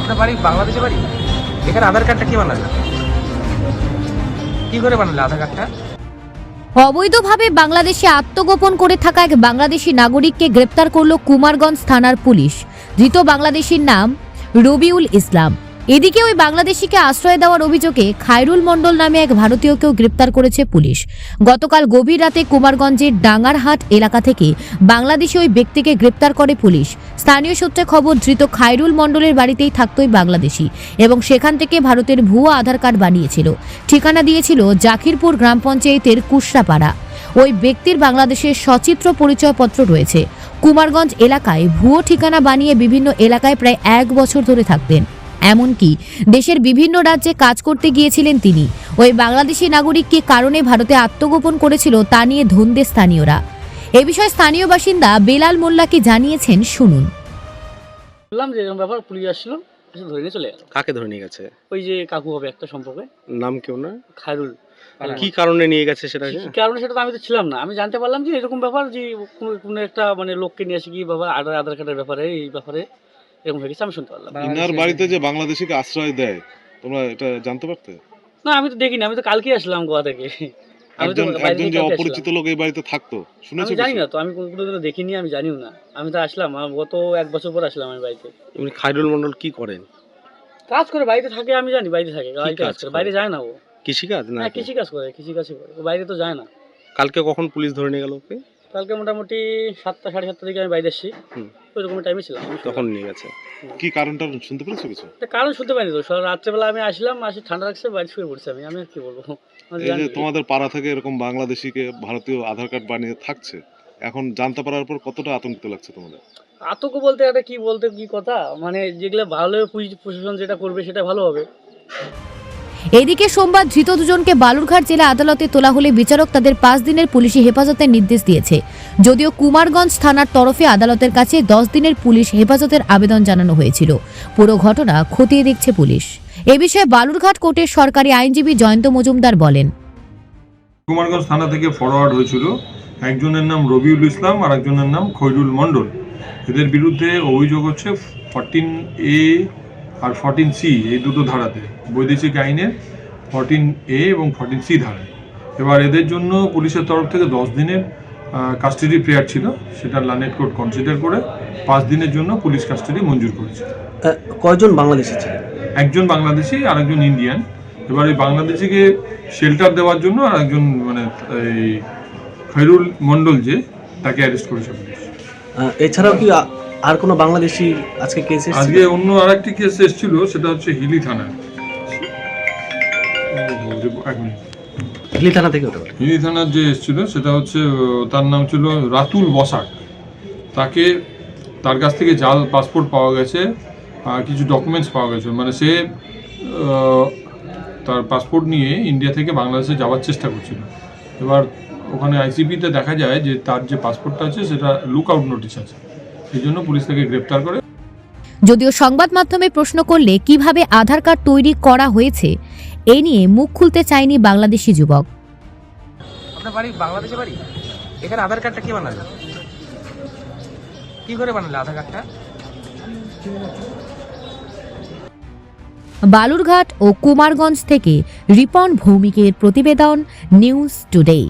আপনার বাড়ি বাংলাদেশে বাড়ি? এখানে আধার কার্ডটা কি বানালে? কি করে আধার কার্ডটা অবৈধভাবে বাংলাদেশে আত্মগোপন করে থাকা এক বাংলাদেশি নাগরিককে গ্রেপ্তার করল কুমারগঞ্জ থানার পুলিশ। ধৃত বাংলাদেশির নাম রবিউল ইসলাম। এদিকে ওই বাংলাদেশিকে আশ্রয় দেওয়ার অভিযোগে খায়রুল মণ্ডল নামে এক ভারতীয়কেও গ্রেপ্তার করেছে পুলিশ। গতকাল গভীর রাতে কুমারগঞ্জের ডাঙ্গারহাট এলাকা থেকে বাংলাদেশি ওই ব্যক্তিকে গ্রেপ্তার করে পুলিশ। স্থানীয় সূত্রে খবর, ধৃত খায়রুল মণ্ডলের বাড়িতেই থাকতো ওই বাংলাদেশি এবং সেখান থেকে ভারতের ভুয়ো আধার কার্ড বানিয়েছিল। ঠিকানা দিয়েছিল জাকিরপুর গ্রাম পঞ্চায়েতের কুশরাপাড়া। ওই ব্যক্তির বাংলাদেশের সচিত্র পরিচয়পত্র রয়েছে। কুমারগঞ্জ এলাকায় ভুয়ো ঠিকানা বানিয়ে বিভিন্ন এলাকায় প্রায় এক বছর ধরে থাকতেন। এমনকি দেশের বিভিন্ন রাজ্যে কাজ করতে গিয়েছিলেন তিনি। ওই বাংলাদেশি নাগরিক কি কারণে ভারতে আত্মগোপন করেছিল তা নিয়ে ধন্দে স্থানীয়রা। এ বিষয়ে স্থানীয় বাসিন্দা বেলাল মোল্লাকে জানিয়েছেন শুনুন। বললাম যে এরকম ব্যাপার পুলিশ আসছিল এসে ধরে নিয়ে চলে গেল। কাকে ধরে নিয়ে গেছে? ওই যে কাকু হবে একটা সম্পর্কে। নাম কেউ না? খায়রুল। কি কারণে নিয়ে গেছে সেটা কি কারণে সেটা তো আমি তো ছিলাম না। আমি জানতে পারলাম যে এরকম ব্যাপার যে কোনো কোনো একটা মানে লোককে নিয়ে আসে কি ব্যাপার আধার আধার কার্ডের ব্যাপারে এই ব্যাপারে। এরকম হয়ে গেছে আমি শুনতে পারলাম। ইনার বাড়িতে যে বাংলাদেশিকে আশ্রয় দেয় তোমরা এটা জানতে পারতে? না আমি তো দেখিনি আমি তো কালকেই আসলাম গোয়া থেকে। আমি তো একজন বাইরে একজন থেকে যে কালকে অপরিচিত লোক এই বাড়িতে থাকতো শুনেছো জানি না তো আমি কোনোদিনও দেখিনি আমি জানিও না। আমি তো আসলাম গত এক বছর পর আসলাম আমি বাড়িতে। খায়রুল মন্ডল কি করেন? কাজ করে বাড়িতে থাকে আমি জানি বাড়িতে থাকে বাড়িতে কাজ কাজ করে করে? বাইরে যায় না ও। কৃষিকাজ না হ্যাঁ কৃষি কাজ করে কৃষি কাজই করে ও বাইরে তো যায় না। কালকে কখন পুলিশ ধরে নিয়ে গেল ওকে? কালকে মোটামুটি সাতটা সাড়ে সাতটা দিকে আমি বাইরে এসেছি। হুম। ওই রকম টাইমে ছিলাম। তখন নিয়ে গেছে। কি কারণটা শুনতে পেরেছ কিছু? তা কারণ শুনতে পাইনি তো। রাত্রেবেলা আমি আসলাম আসি ঠান্ডা লাগছে বাড়ি শুয়ে পড়ছি আমি। আমি আর কি বলব? তোমাদের পাড়া থেকে এরকম বাংলাদেশিকে ভারতীয় আধার কার্ড বানিয়ে থাকছে এখন জানতে পারার পর কতটা আতঙ্কিত লাগছে তোমাদের? আতঙ্ক বলতে একটা কি বলতে কি কথা? মানে যেগুলো ভালো প্রশাসন যেটা করবে সেটা ভালো হবে। এদিকে সোমবার ধৃত দুজনকে বালুরঘাট জেলা আদালতে তোলা হলে বিচারক তাদের পাঁচ দিনের পুলিশি হেফাজতের নির্দেশ দিয়েছে। যদিও কুমারগঞ্জ থানার তরফে আদালতের কাছে দশ দিনের পুলিশ হেফাজতের আবেদন জানানো হয়েছিল। পুরো ঘটনা খতিয়ে দেখছে পুলিশ। এ বিষয়ে বালুরঘাট কোর্টের সরকারি আইনজীবী জয়ন্ত মজুমদার বলেন। কুমারগঞ্জ থানা থেকে ফরওয়ার্ড হয়েছিল। একজনের নাম রবিউল ইসলাম আর একজনের নাম খৈরুল মণ্ডল। এদের বিরুদ্ধে অভিযোগ হচ্ছে ফরটিন এ আর ফরটিন সি এই দুটো ধারাতে। বৈদেশিক আইনের ফরটিন এ এবং ফরটিন সি ধারায়। এবার এদের জন্য পুলিশের তরফ থেকে দশ দিনের কাস্টাডি প্রেয়ার ছিল। সেটা লানেট কোর্ট কনসিডার করে পাঁচ দিনের জন্য পুলিশ কাস্টাডি মঞ্জুর করেছে। কয়জন বাংলাদেশি ছিলেন একজন বাংলাদেশি আর একজন ইন্ডিয়ান এবার এই বাংলাদেশিকে শেল্টার দেওয়ার জন্য আর একজন মানে এই খৈরুল মণ্ডল যে তাকে অ্যারেস্ট করেছে পুলিশ। এছাড়াও কি আর কোনো বাংলাদেশি আজকে কেস আজকে অন্য আরেকটি কেস এসেছিল সেটা হচ্ছে হিলি মিনিট। হিলি থানা থেকে পারে। হিলি থানার যে এসেছিল সেটা হচ্ছে তার নাম ছিল রাতুল বসাক। তাকে তার কাছ থেকে জাল পাসপোর্ট পাওয়া গেছে আর কিছু ডকুমেন্টস পাওয়া গেছে। মানে সে তার পাসপোর্ট নিয়ে ইন্ডিয়া থেকে বাংলাদেশে যাওয়ার চেষ্টা করছিল। এবার ওখানে আইসিপিতে দেখা যায় যে তার যে পাসপোর্টটা আছে সেটা লুক আউট নোটিশ আছে। সেই জন্য পুলিশ তাকে গ্রেপ্তার করে। যদিও সংবাদ মাধ্যমে প্রশ্ন করলে কীভাবে আধার কার্ড তৈরি করা হয়েছে এ নিয়ে মুখ খুলতে চায়নি বাংলাদেশি যুবক। আপনার বাড়ি বাংলাদেশে বাড়ি? এখানে আধার কার্ডটা কি বানালে? কি করে বানালে আধার কার্ডটা? বালুরঘাট ও কুমারগঞ্জ থেকে রিপন ভৌমিকের প্রতিবেদন নিউজ টুডে।